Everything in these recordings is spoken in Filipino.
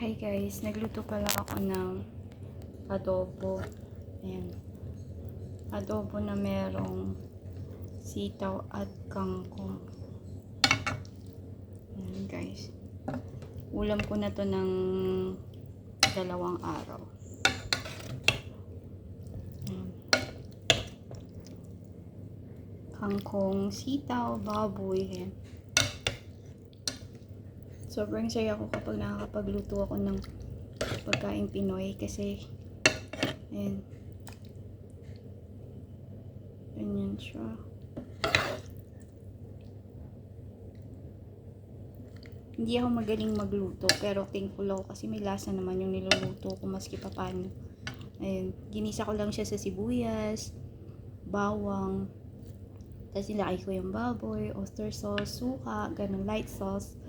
Hi guys, nagluto pala ako ng adobo. Ayan. Adobo na merong sitaw at kangkong. Ayan guys. Ulam ko na to ng dalawang araw. Ayan. Kangkong, sitaw, baboy. Ayan. Sobrang saya ko kapag nakakapagluto ako ng pagkain Pinoy kasi ayan ganyan siya. Hindi ako magaling magluto pero thankful ako kasi may lasa naman yung niluluto ko maski pa paano ayun ginisa ko lang siya sa sibuyas bawang tapos nilaki ko yung baboy oyster sauce suka ganun light sauce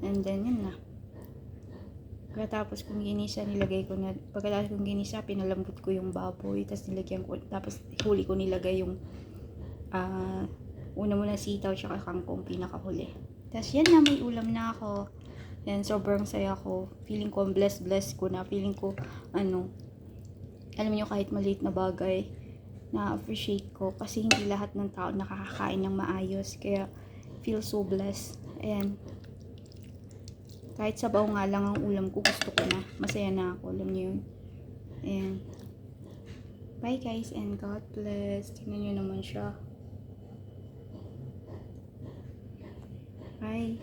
And then, yun na. Pagkatapos kong ginisa, nilagay ko na, pagkatapos kong ginisa, pinalambot ko yung baboy, tapos nilagyan ko, tapos huli ko nilagay yung, ah, una muna sitaw, tsaka kangkong pinakahuli. Tapos yan na, may ulam na ako. Yan, sobrang saya ko. Feeling ko, blessed, blessed ko na. Feeling ko, ano, alam niyo kahit maliit na bagay, na-appreciate ko. Kasi hindi lahat ng tao nakakakain ng maayos. Kaya, feel so blessed. Ayan. Kahit sabaw nga lang ang ulam ko, gusto ko na. Masaya na ako, alam niyo yun. Ayan. Bye guys and God bless. Tingnan niyo naman siya. Bye.